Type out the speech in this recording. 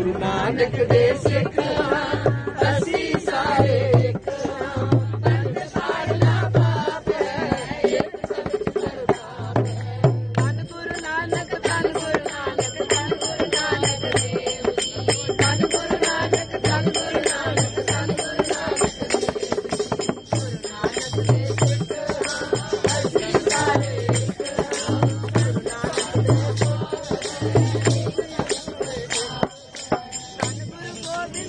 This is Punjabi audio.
ਗੁਰੂ ਨਾਨਕ ਦੇ ਸਿੱਖਾਂ